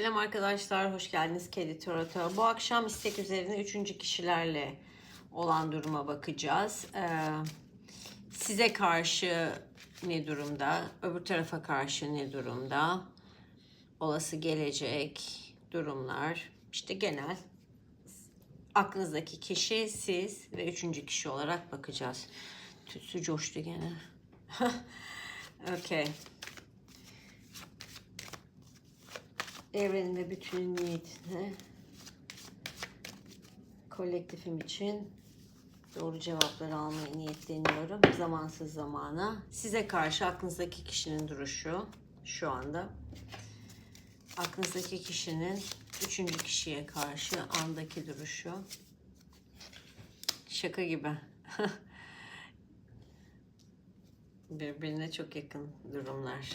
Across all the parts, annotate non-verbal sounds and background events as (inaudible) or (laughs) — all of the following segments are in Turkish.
Selam arkadaşlar, hoş geldiniz Kedi Tarot'a. Bu akşam istek üzerine üçüncü kişilerle olan duruma bakacağız. Ee, size karşı ne durumda, öbür tarafa karşı ne durumda, olası gelecek durumlar, işte genel aklınızdaki kişi siz ve üçüncü kişi olarak bakacağız. Tütsü coştu gene. (laughs) okay. Evrenin ve bütünün niyetine kolektifim için doğru cevapları almaya niyetleniyorum. Zamansız zamana. Size karşı aklınızdaki kişinin duruşu şu anda. Aklınızdaki kişinin üçüncü kişiye karşı andaki duruşu. Şaka gibi. (laughs) Birbirine çok yakın durumlar.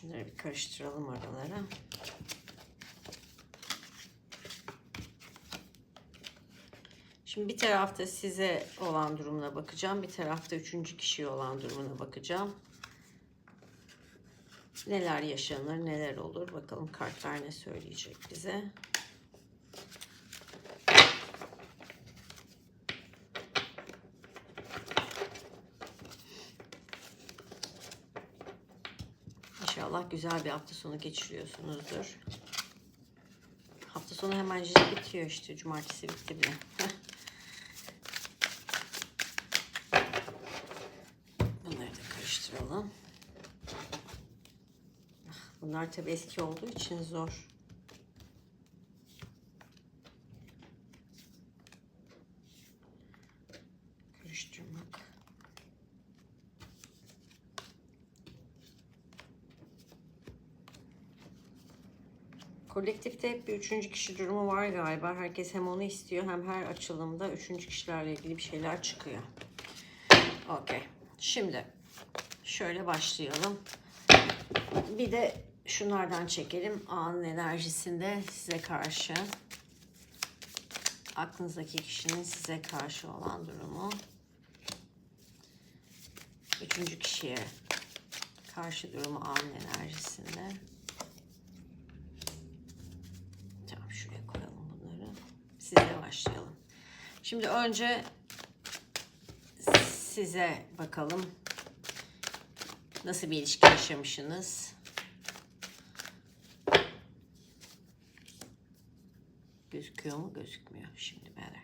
Şunları bir karıştıralım aralara. Şimdi bir tarafta size olan durumuna bakacağım. Bir tarafta üçüncü kişiye olan durumuna bakacağım. Neler yaşanır, neler olur bakalım kartlar ne söyleyecek bize. İnşallah güzel bir hafta sonu geçiriyorsunuzdur. Hafta sonu hemen bitiyor işte. Cumartesi bitti bile. (laughs) Bunları da karıştıralım. Ah, Bunlar tabi eski olduğu için zor. Kolektifte hep bir üçüncü kişi durumu var galiba. Herkes hem onu istiyor hem her açılımda üçüncü kişilerle ilgili bir şeyler çıkıyor. Okey. Şimdi şöyle başlayalım. Bir de şunlardan çekelim. Anın enerjisinde size karşı aklınızdaki kişinin size karşı olan durumu. Üçüncü kişiye karşı durumu anın enerjisinde. Tamam şuraya koyalım bunları. Size başlayalım. Şimdi önce size bakalım. Nasıl bir ilişki yaşamışsınız? Gözüküyor mu? Gözükmüyor. Şimdi böyle.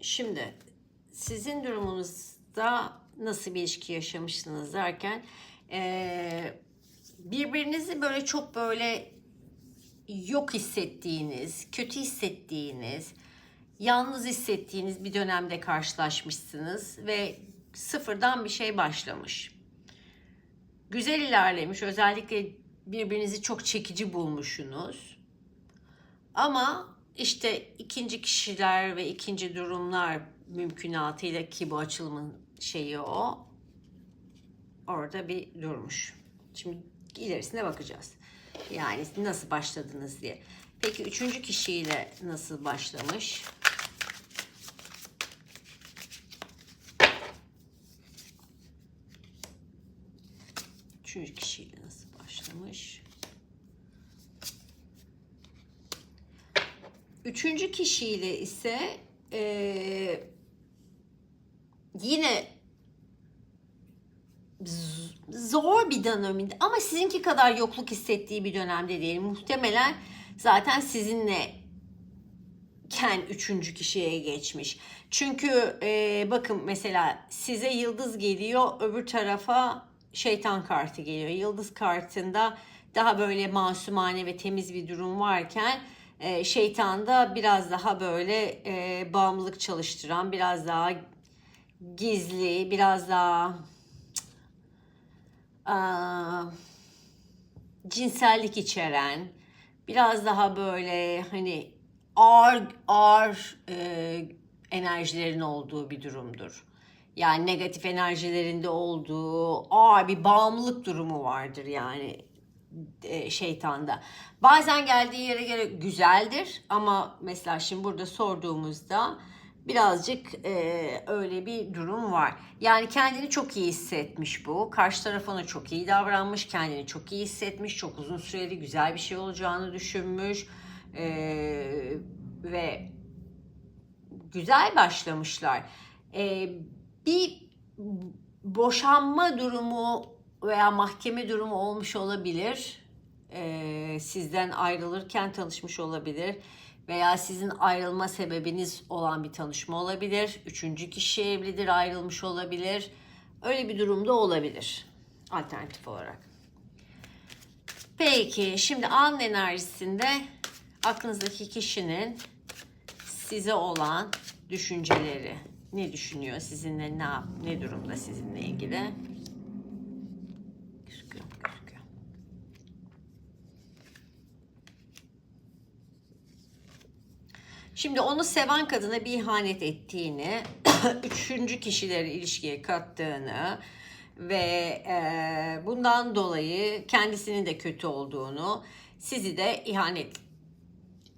Şimdi sizin durumunuzda nasıl bir ilişki yaşamışsınız derken eee, birbirinizi böyle çok böyle yok hissettiğiniz, kötü hissettiğiniz, yalnız hissettiğiniz bir dönemde karşılaşmışsınız ve sıfırdan bir şey başlamış. Güzel ilerlemiş, özellikle birbirinizi çok çekici bulmuşsunuz. Ama işte ikinci kişiler ve ikinci durumlar mümkünatıyla ki bu açılımın şeyi o. Orada bir durmuş. Şimdi ilerisine bakacağız. Yani nasıl başladınız diye. Peki üçüncü kişiyle nasıl başlamış? Üçüncü kişiyle nasıl başlamış? Üçüncü kişiyle ise eee, yine zor bir döneminde ama sizinki kadar yokluk hissettiği bir dönemde değil. Muhtemelen zaten sizinle ken üçüncü kişiye geçmiş. Çünkü eee, bakın mesela size yıldız geliyor öbür tarafa şeytan kartı geliyor. Yıldız kartında daha böyle masumane ve temiz bir durum varken e, şeytanda biraz daha böyle e, bağımlılık çalıştıran, biraz daha gizli, biraz daha cinsellik içeren, biraz daha böyle hani ağır ağır e, enerjilerin olduğu bir durumdur. Yani negatif enerjilerinde olduğu ağır bir bağımlılık durumu vardır yani e, şeytanda. Bazen geldiği yere göre güzeldir ama mesela şimdi burada sorduğumuzda Birazcık e, öyle bir durum var. Yani kendini çok iyi hissetmiş bu. Karşı taraf ona çok iyi davranmış. Kendini çok iyi hissetmiş. Çok uzun süreli güzel bir şey olacağını düşünmüş. E, ve güzel başlamışlar. E, bir boşanma durumu veya mahkeme durumu olmuş olabilir. E, sizden ayrılırken tanışmış olabilir veya sizin ayrılma sebebiniz olan bir tanışma olabilir. Üçüncü kişi evlidir, ayrılmış olabilir. Öyle bir durumda olabilir alternatif olarak. Peki şimdi an enerjisinde aklınızdaki kişinin size olan düşünceleri ne düşünüyor sizinle ne ne durumda sizinle ilgili gözüküyor gözüküyor. Şimdi onu seven kadına bir ihanet ettiğini, (clears throat) üçüncü kişileri ilişkiye kattığını ve e, bundan dolayı kendisinin de kötü olduğunu, sizi de ihanet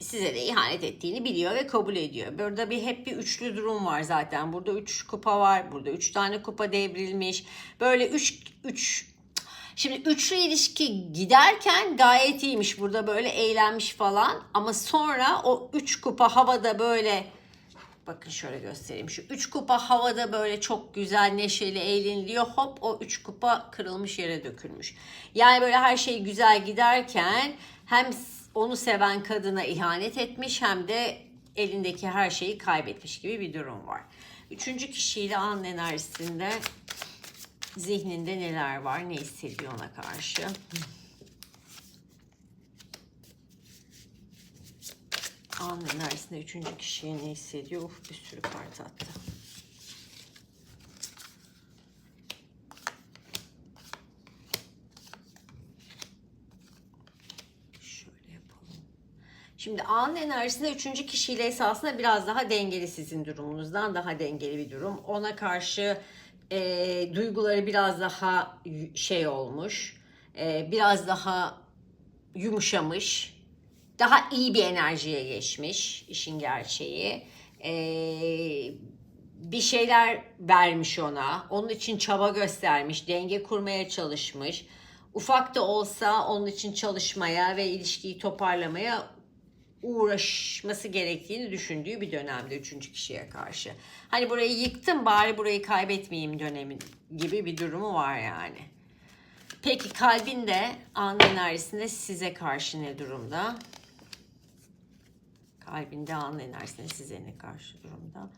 size de ihanet ettiğini biliyor ve kabul ediyor. Burada bir hep bir üçlü durum var zaten. Burada üç kupa var. Burada üç tane kupa devrilmiş. Böyle üç, üç Şimdi üçlü ilişki giderken gayet iyiymiş. Burada böyle eğlenmiş falan. Ama sonra o üç kupa havada böyle bakın şöyle göstereyim. Şu üç kupa havada böyle çok güzel neşeli eğleniliyor. Hop o üç kupa kırılmış yere dökülmüş. Yani böyle her şey güzel giderken hem onu seven kadına ihanet etmiş hem de elindeki her şeyi kaybetmiş gibi bir durum var. Üçüncü kişiyle an enerjisinde zihninde neler var, ne hissediyor ona karşı. An enerjisinde üçüncü kişiye ne hissediyor? Uf bir sürü kart attı. Şimdi an enerjisinde üçüncü kişiyle esasında biraz daha dengeli sizin durumunuzdan daha dengeli bir durum. Ona karşı e, duyguları biraz daha şey olmuş, e, biraz daha yumuşamış, daha iyi bir enerjiye geçmiş işin gerçeği. E, bir şeyler vermiş ona, onun için çaba göstermiş, denge kurmaya çalışmış. Ufak da olsa onun için çalışmaya ve ilişkiyi toparlamaya uğraşması gerektiğini düşündüğü bir dönemde üçüncü kişiye karşı. Hani burayı yıktım bari burayı kaybetmeyeyim dönemin gibi bir durumu var yani. Peki kalbinde an enerjisinde size karşı ne durumda? Kalbinde an enerjisinde size ne karşı durumda?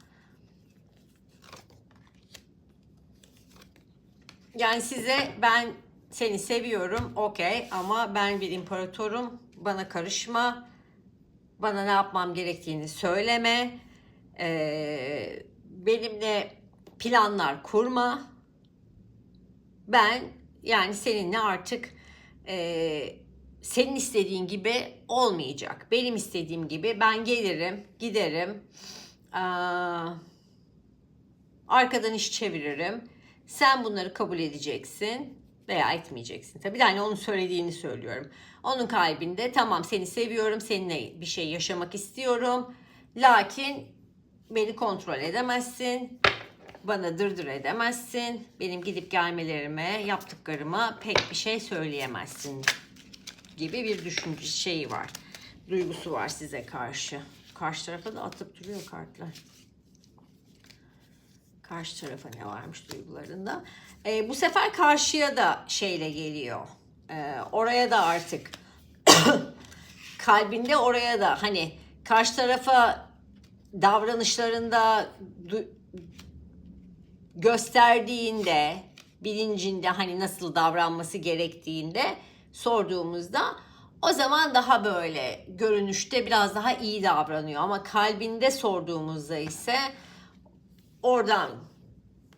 Yani size ben seni seviyorum okey ama ben bir imparatorum bana karışma bana ne yapmam gerektiğini söyleme. Ee, benimle planlar kurma. Ben yani seninle artık e, senin istediğin gibi olmayacak. Benim istediğim gibi ben gelirim giderim. Aa, arkadan iş çeviririm. Sen bunları kabul edeceksin veya etmeyeceksin. Tabii de hani onun söylediğini söylüyorum. Onun kalbinde tamam seni seviyorum, seninle bir şey yaşamak istiyorum. Lakin beni kontrol edemezsin. Bana dırdır edemezsin. Benim gidip gelmelerime, yaptıklarıma pek bir şey söyleyemezsin gibi bir düşünce şeyi var. Duygusu var size karşı. Karşı tarafa da atıp duruyor kartlar. Karşı tarafa ne varmış duygularında. Ee, bu sefer karşıya da şeyle geliyor. Ee, oraya da artık (coughs) kalbinde oraya da hani karşı tarafa davranışlarında gösterdiğinde bilincinde hani nasıl davranması gerektiğinde sorduğumuzda o zaman daha böyle görünüşte biraz daha iyi davranıyor ama kalbinde sorduğumuzda ise oradan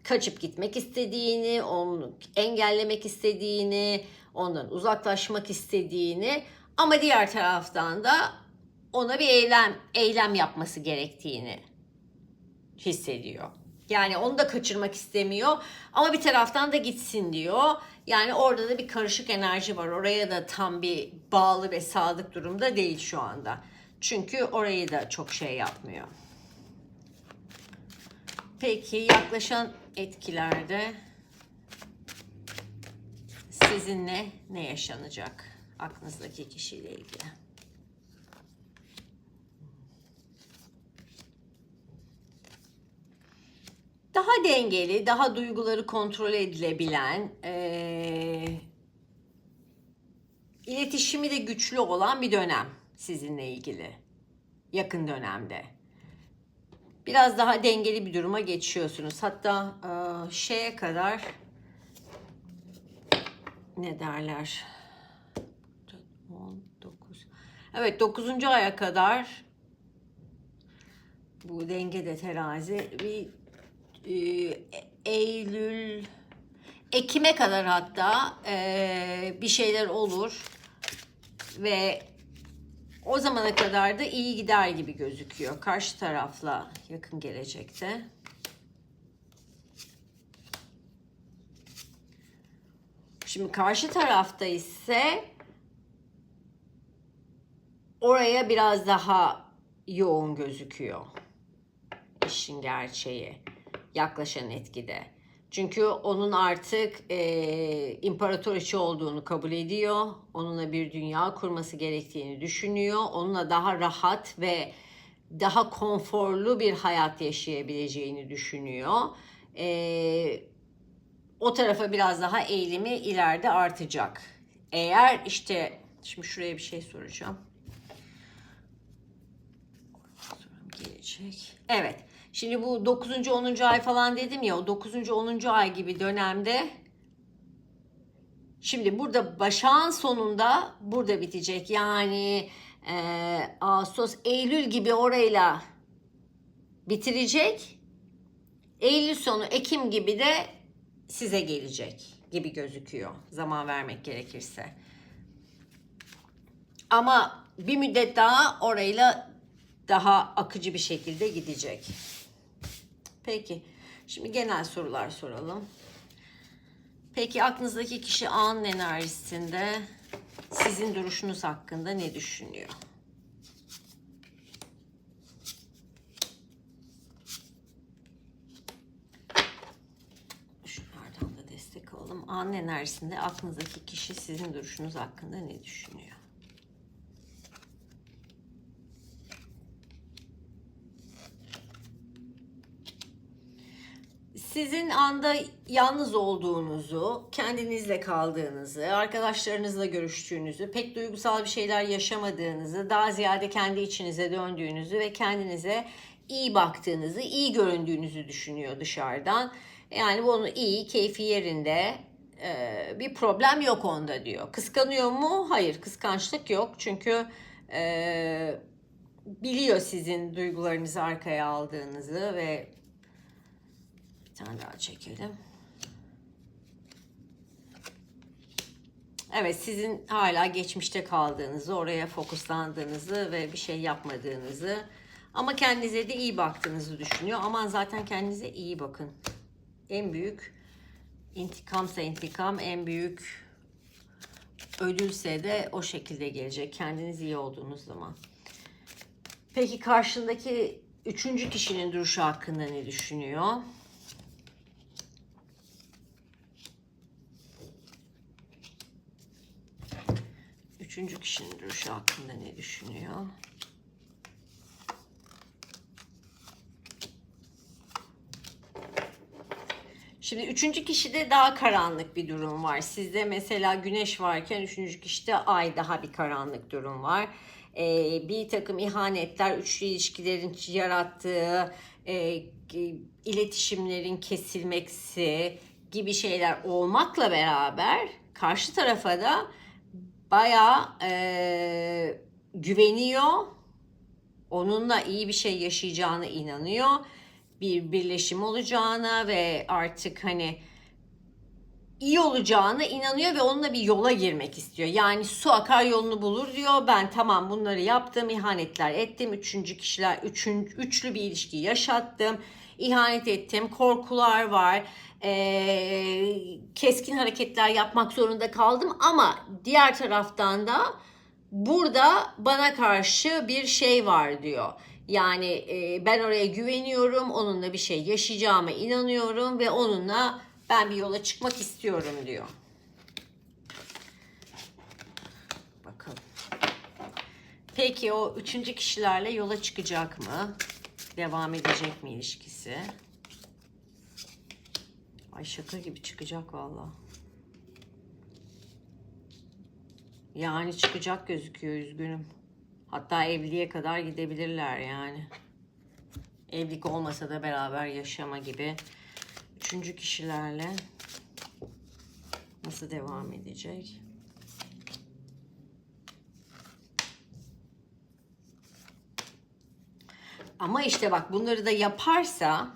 kaçıp gitmek istediğini, onu engellemek istediğini, ondan uzaklaşmak istediğini ama diğer taraftan da ona bir eylem eylem yapması gerektiğini hissediyor. Yani onu da kaçırmak istemiyor ama bir taraftan da gitsin diyor. Yani orada da bir karışık enerji var. Oraya da tam bir bağlı ve sadık durumda değil şu anda. Çünkü orayı da çok şey yapmıyor. Peki yaklaşan etkilerde sizinle ne yaşanacak aklınızdaki kişiyle ilgili? Daha dengeli, daha duyguları kontrol edilebilen, eee, iletişimi de güçlü olan bir dönem sizinle ilgili. Yakın dönemde. Biraz daha dengeli bir duruma geçiyorsunuz. Hatta eee, şeye kadar ne derler? 19. Evet 9. aya kadar bu dengede terazi bir e, Eylül Ekim'e kadar hatta e, bir şeyler olur ve o zamana kadar da iyi gider gibi gözüküyor karşı tarafla yakın gelecekte. Şimdi karşı tarafta ise oraya biraz daha yoğun gözüküyor işin gerçeği yaklaşan etkide. Çünkü onun artık e, imparatoriçe olduğunu kabul ediyor. Onunla bir dünya kurması gerektiğini düşünüyor. Onunla daha rahat ve daha konforlu bir hayat yaşayabileceğini düşünüyor. E, o tarafa biraz daha eğilimi ileride artacak. Eğer işte şimdi şuraya bir şey soracağım. Sorum gelecek. Evet. Şimdi bu 9. 10. ay falan dedim ya o 9. 10. ay gibi dönemde şimdi burada başağın sonunda burada bitecek. Yani e, Ağustos, Eylül gibi orayla bitirecek. Eylül sonu, Ekim gibi de size gelecek gibi gözüküyor zaman vermek gerekirse. Ama bir müddet daha orayla daha akıcı bir şekilde gidecek. Peki. Şimdi genel sorular soralım. Peki aklınızdaki kişi anın enerjisinde sizin duruşunuz hakkında ne düşünüyor? Şunlardan da destek olalım. Anın enerjisinde aklınızdaki kişi sizin duruşunuz hakkında ne düşünüyor? Sizin anda yalnız olduğunuzu, kendinizle kaldığınızı, arkadaşlarınızla görüştüğünüzü, pek duygusal bir şeyler yaşamadığınızı, daha ziyade kendi içinize döndüğünüzü ve kendinize iyi baktığınızı, iyi göründüğünüzü düşünüyor dışarıdan. Yani bunu iyi, keyfi yerinde, e, bir problem yok onda diyor. Kıskanıyor mu? Hayır, kıskançlık yok. Çünkü e, biliyor sizin duygularınızı arkaya aldığınızı ve tane daha çekelim. Evet sizin hala geçmişte kaldığınızı, oraya fokuslandığınızı ve bir şey yapmadığınızı ama kendinize de iyi baktığınızı düşünüyor. Aman zaten kendinize iyi bakın. En büyük intikamsa intikam, en büyük ödülse de o şekilde gelecek. Kendiniz iyi olduğunuz zaman. Peki karşındaki üçüncü kişinin duruşu hakkında ne düşünüyor? Üçüncü kişinin duruşu hakkında ne düşünüyor? Şimdi üçüncü kişide daha karanlık bir durum var. Sizde mesela güneş varken üçüncü kişide ay daha bir karanlık durum var. Ee, bir takım ihanetler, üçlü ilişkilerin yarattığı e, iletişimlerin kesilmesi gibi şeyler olmakla beraber karşı tarafa da bayağı e, güveniyor. Onunla iyi bir şey yaşayacağına inanıyor. Bir birleşim olacağına ve artık hani iyi olacağına inanıyor ve onunla bir yola girmek istiyor. Yani su akar yolunu bulur diyor. Ben tamam bunları yaptım, ihanetler ettim. Üçüncü kişiler, üçün, üçlü bir ilişki yaşattım. ihanet ettim, korkular var. Ee, keskin hareketler yapmak zorunda kaldım ama diğer taraftan da burada bana karşı bir şey var diyor. Yani e, ben oraya güveniyorum, onunla bir şey yaşayacağıma inanıyorum ve onunla ben bir yola çıkmak istiyorum diyor. Bakalım. Peki o üçüncü kişilerle yola çıkacak mı? Devam edecek mi ilişkisi? Ay şaka gibi çıkacak valla. Yani çıkacak gözüküyor üzgünüm. Hatta evliliğe kadar gidebilirler yani. Evlilik olmasa da beraber yaşama gibi. Üçüncü kişilerle nasıl devam edecek? Ama işte bak bunları da yaparsa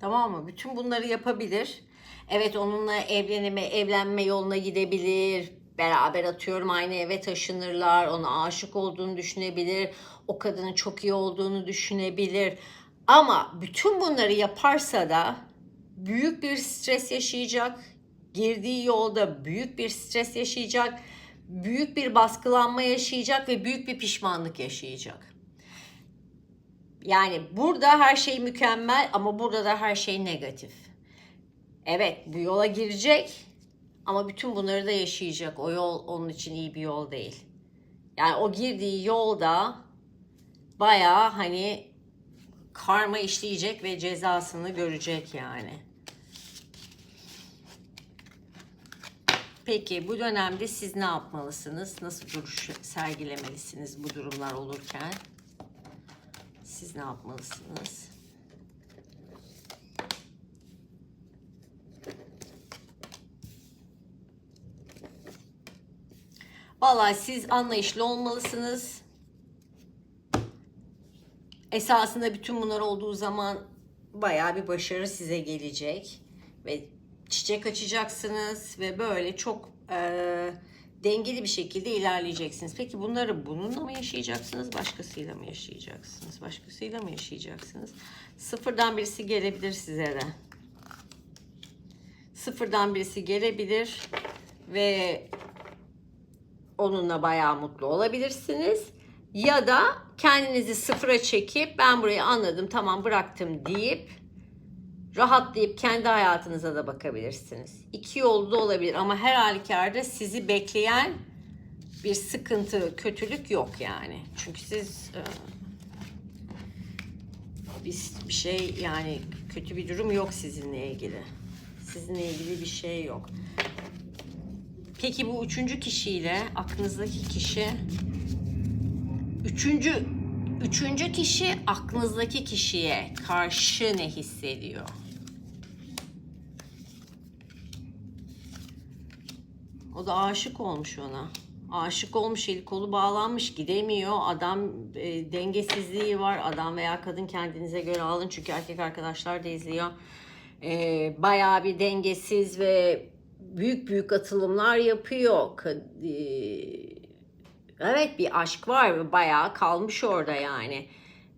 tamam mı? Bütün bunları yapabilir. Evet onunla evlenme, evlenme yoluna gidebilir. Beraber atıyorum aynı eve taşınırlar. Ona aşık olduğunu düşünebilir. O kadının çok iyi olduğunu düşünebilir. Ama bütün bunları yaparsa da büyük bir stres yaşayacak. Girdiği yolda büyük bir stres yaşayacak. Büyük bir baskılanma yaşayacak ve büyük bir pişmanlık yaşayacak. Yani burada her şey mükemmel ama burada da her şey negatif. Evet bu yola girecek ama bütün bunları da yaşayacak. O yol onun için iyi bir yol değil. Yani o girdiği yolda bayağı hani karma işleyecek ve cezasını görecek yani. Peki bu dönemde siz ne yapmalısınız? Nasıl duruş sergilemelisiniz bu durumlar olurken? Siz ne yapmalısınız? Vallahi siz anlayışlı olmalısınız. Esasında bütün bunlar olduğu zaman bayağı bir başarı size gelecek ve çiçek açacaksınız ve böyle çok e, dengeli bir şekilde ilerleyeceksiniz. Peki bunları bununla mı yaşayacaksınız, başkasıyla mı yaşayacaksınız? Başkasıyla mı yaşayacaksınız? Sıfırdan birisi gelebilir size de. Sıfırdan birisi gelebilir ve onunla bayağı mutlu olabilirsiniz. Ya da kendinizi sıfıra çekip ben burayı anladım tamam bıraktım deyip rahatlayıp kendi hayatınıza da bakabilirsiniz. İki yolda olabilir ama her halükarda sizi bekleyen bir sıkıntı, kötülük yok yani. Çünkü siz e, bir, bir şey yani kötü bir durum yok sizinle ilgili. Sizinle ilgili bir şey yok. Peki bu üçüncü kişiyle aklınızdaki kişi üçüncü üçüncü kişi aklınızdaki kişiye karşı ne hissediyor? O da aşık olmuş ona. Aşık olmuş, eli kolu bağlanmış, gidemiyor. Adam e, dengesizliği var. Adam veya kadın kendinize göre alın. Çünkü erkek arkadaşlar da izliyor. E, bayağı bir dengesiz ve büyük büyük atılımlar yapıyor. E, evet bir aşk var bayağı kalmış orada yani.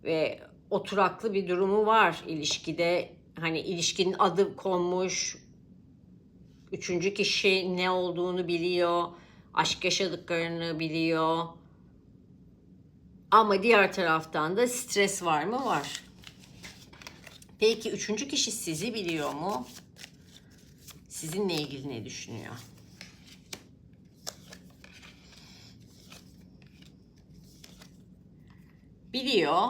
Ve oturaklı bir durumu var ilişkide. Hani ilişkinin adı konmuş, Üçüncü kişi ne olduğunu biliyor. Aşk yaşadıklarını biliyor. Ama diğer taraftan da stres var mı? Var. Peki üçüncü kişi sizi biliyor mu? Sizinle ilgili ne düşünüyor? Biliyor.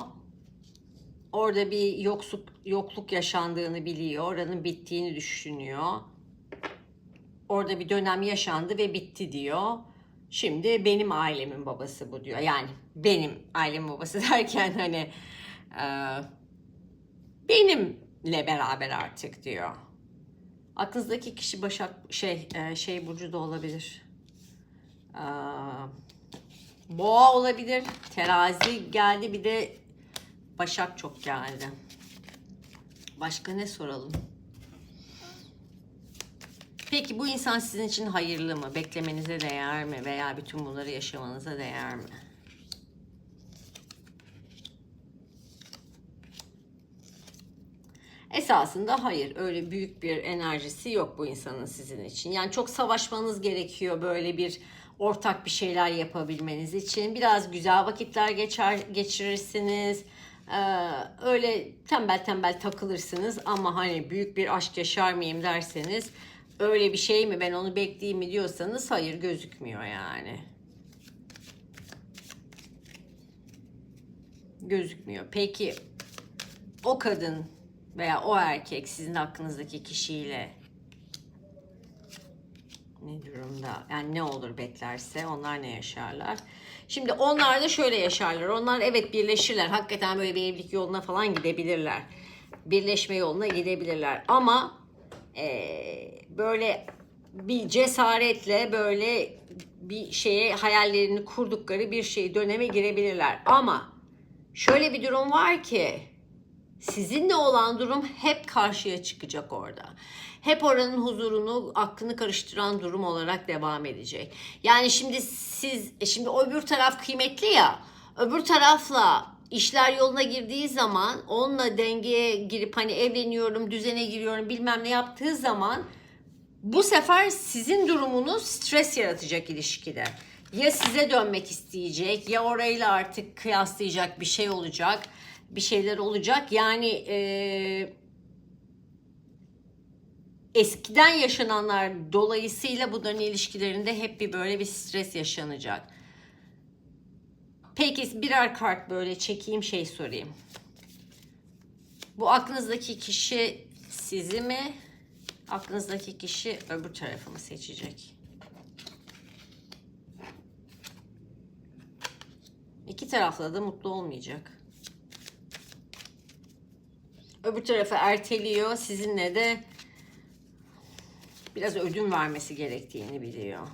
Orada bir yoksuk, yokluk yaşandığını biliyor. Oranın bittiğini düşünüyor orada bir dönem yaşandı ve bitti diyor. Şimdi benim ailemin babası bu diyor. Yani benim ailemin babası (laughs) derken hani e, benimle beraber artık diyor. Aklınızdaki kişi Başak şey e, şey burcu da olabilir. E, boğa olabilir. Terazi geldi bir de Başak çok geldi. Başka ne soralım? Peki bu insan sizin için hayırlı mı? Beklemenize değer mi? Veya bütün bunları yaşamanıza değer mi? Esasında hayır. Öyle büyük bir enerjisi yok bu insanın sizin için. Yani çok savaşmanız gerekiyor böyle bir ortak bir şeyler yapabilmeniz için. Biraz güzel vakitler geçer geçirirsiniz. Ee, öyle tembel tembel takılırsınız ama hani büyük bir aşk yaşar mıyım derseniz öyle bir şey mi ben onu bekleyeyim mi diyorsanız hayır gözükmüyor yani. Gözükmüyor. Peki o kadın veya o erkek sizin hakkınızdaki kişiyle ne durumda? Yani ne olur beklerse onlar ne yaşarlar? Şimdi onlar da şöyle yaşarlar. Onlar evet birleşirler. Hakikaten böyle bir evlilik yoluna falan gidebilirler. Birleşme yoluna gidebilirler. Ama eee, böyle bir cesaretle böyle bir şeye hayallerini kurdukları bir şey döneme girebilirler. Ama şöyle bir durum var ki sizinle olan durum hep karşıya çıkacak orada. Hep oranın huzurunu, aklını karıştıran durum olarak devam edecek. Yani şimdi siz, e şimdi öbür taraf kıymetli ya, öbür tarafla işler yoluna girdiği zaman onunla dengeye girip hani evleniyorum, düzene giriyorum bilmem ne yaptığı zaman bu sefer sizin durumunuz stres yaratacak ilişkide. Ya size dönmek isteyecek ya orayla artık kıyaslayacak bir şey olacak. Bir şeyler olacak. Yani eee, eskiden yaşananlar dolayısıyla bunların ilişkilerinde hep bir böyle bir stres yaşanacak. Peki birer kart böyle çekeyim şey sorayım. Bu aklınızdaki kişi sizi mi? Aklınızdaki kişi öbür tarafı mı seçecek? İki tarafla da mutlu olmayacak. Öbür tarafı erteliyor. Sizinle de biraz ödün vermesi gerektiğini biliyor.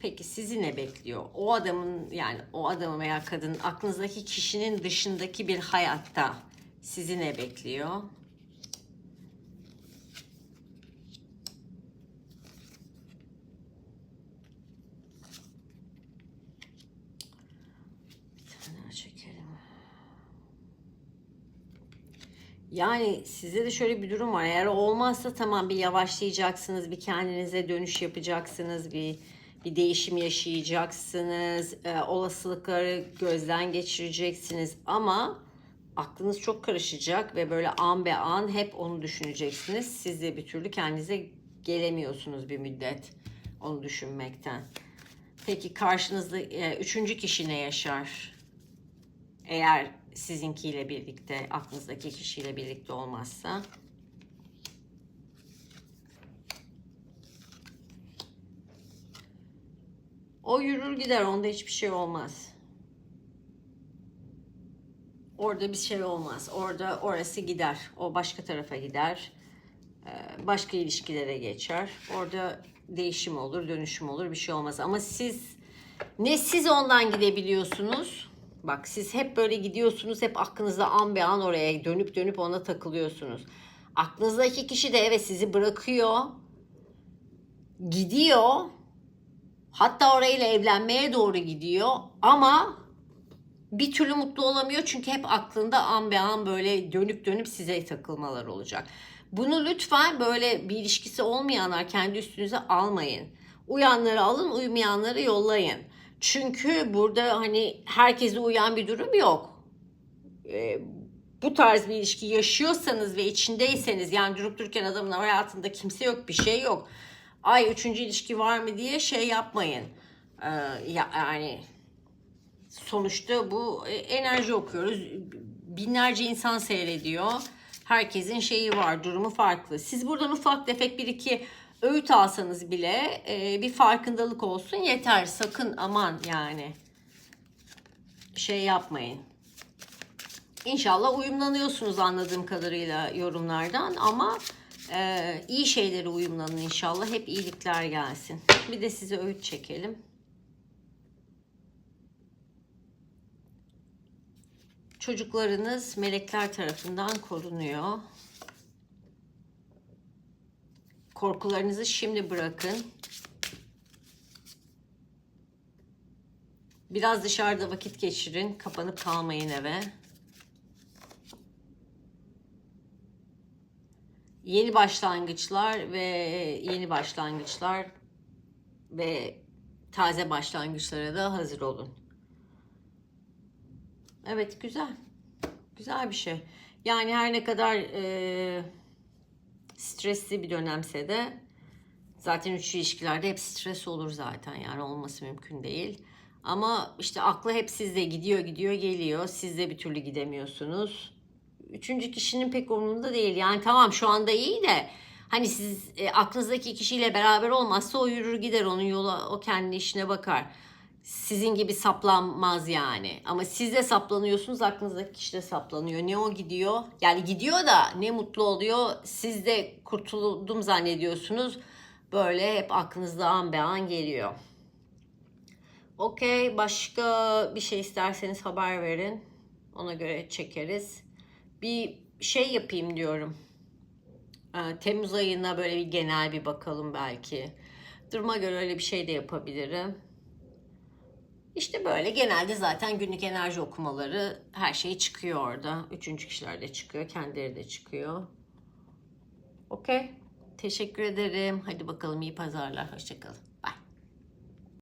Peki sizi ne bekliyor? O adamın yani o adamın veya kadının aklınızdaki kişinin dışındaki bir hayatta sizi ne bekliyor? Yani sizde de şöyle bir durum var. Eğer olmazsa tamam bir yavaşlayacaksınız, bir kendinize dönüş yapacaksınız, bir bir değişim yaşayacaksınız, e, olasılıkları gözden geçireceksiniz ama aklınız çok karışacak ve böyle an be an hep onu düşüneceksiniz. Siz de bir türlü kendinize gelemiyorsunuz bir müddet onu düşünmekten. Peki karşınızda e, üçüncü kişi ne yaşar? Eğer sizinkiyle birlikte, aklınızdaki kişiyle birlikte olmazsa. O yürür gider, onda hiçbir şey olmaz. Orada bir şey olmaz. Orada orası gider. O başka tarafa gider. Ee, Başka ilişkilere geçer. Orada değişim olur, dönüşüm olur, bir şey olmaz. Ama siz ne siz ondan gidebiliyorsunuz. Bak siz hep böyle gidiyorsunuz. Hep aklınızda an be an oraya dönüp dönüp ona takılıyorsunuz. Aklınızdaki kişi de evet sizi bırakıyor. Gidiyor. Hatta orayla evlenmeye doğru gidiyor. Ama bir türlü mutlu olamıyor çünkü hep aklında an be an böyle dönüp dönüp size takılmalar olacak. Bunu lütfen böyle bir ilişkisi olmayanlar kendi üstünüze almayın. Uyanları alın, uymayanları yollayın. Çünkü burada hani herkese uyan bir durum yok. Ee, bu tarz bir ilişki yaşıyorsanız ve içindeyseniz yani durup dururken adamın hayatında kimse yok, bir şey yok. Ay üçüncü ilişki var mı diye şey yapmayın. Ee, ya, yani sonuçta bu e, enerji okuyoruz. Binlerce insan seyrediyor. Herkesin şeyi var, durumu farklı. Siz buradan ufak tefek bir iki öğüt alsanız bile e, bir farkındalık olsun yeter. Sakın aman yani şey yapmayın. İnşallah uyumlanıyorsunuz anladığım kadarıyla yorumlardan ama e, iyi şeylere uyumlanın inşallah. Hep iyilikler gelsin. Bir de size öğüt çekelim. Çocuklarınız melekler tarafından korunuyor. Korkularınızı şimdi bırakın. Biraz dışarıda vakit geçirin. Kapanıp kalmayın eve. Yeni başlangıçlar ve yeni başlangıçlar ve taze başlangıçlara da hazır olun. Evet güzel. Güzel bir şey. Yani her ne kadar e, stresli bir dönemse de zaten üçlü ilişkilerde hep stres olur zaten yani olması mümkün değil. Ama işte aklı hep sizde gidiyor gidiyor geliyor. Siz de bir türlü gidemiyorsunuz. Üçüncü kişinin pek umurunda değil. Yani tamam şu anda iyi de hani siz e, aklınızdaki kişiyle beraber olmazsa o yürür gider onun yolu o kendi işine bakar. Sizin gibi saplanmaz yani. Ama siz de saplanıyorsunuz aklınızdaki kişi de saplanıyor. Ne o gidiyor? Yani gidiyor da ne mutlu oluyor. Siz de kurtuldum zannediyorsunuz. Böyle hep aklınızda an be an geliyor. Okey başka bir şey isterseniz haber verin. Ona göre çekeriz. Bir şey yapayım diyorum. Ee, Temmuz ayına böyle bir genel bir bakalım belki. Duruma göre öyle bir şey de yapabilirim. İşte böyle genelde zaten günlük enerji okumaları her şey çıkıyor orada. Üçüncü kişiler de çıkıyor, kendileri de çıkıyor. Okey. Teşekkür ederim. Hadi bakalım iyi pazarlar. Hoşçakalın.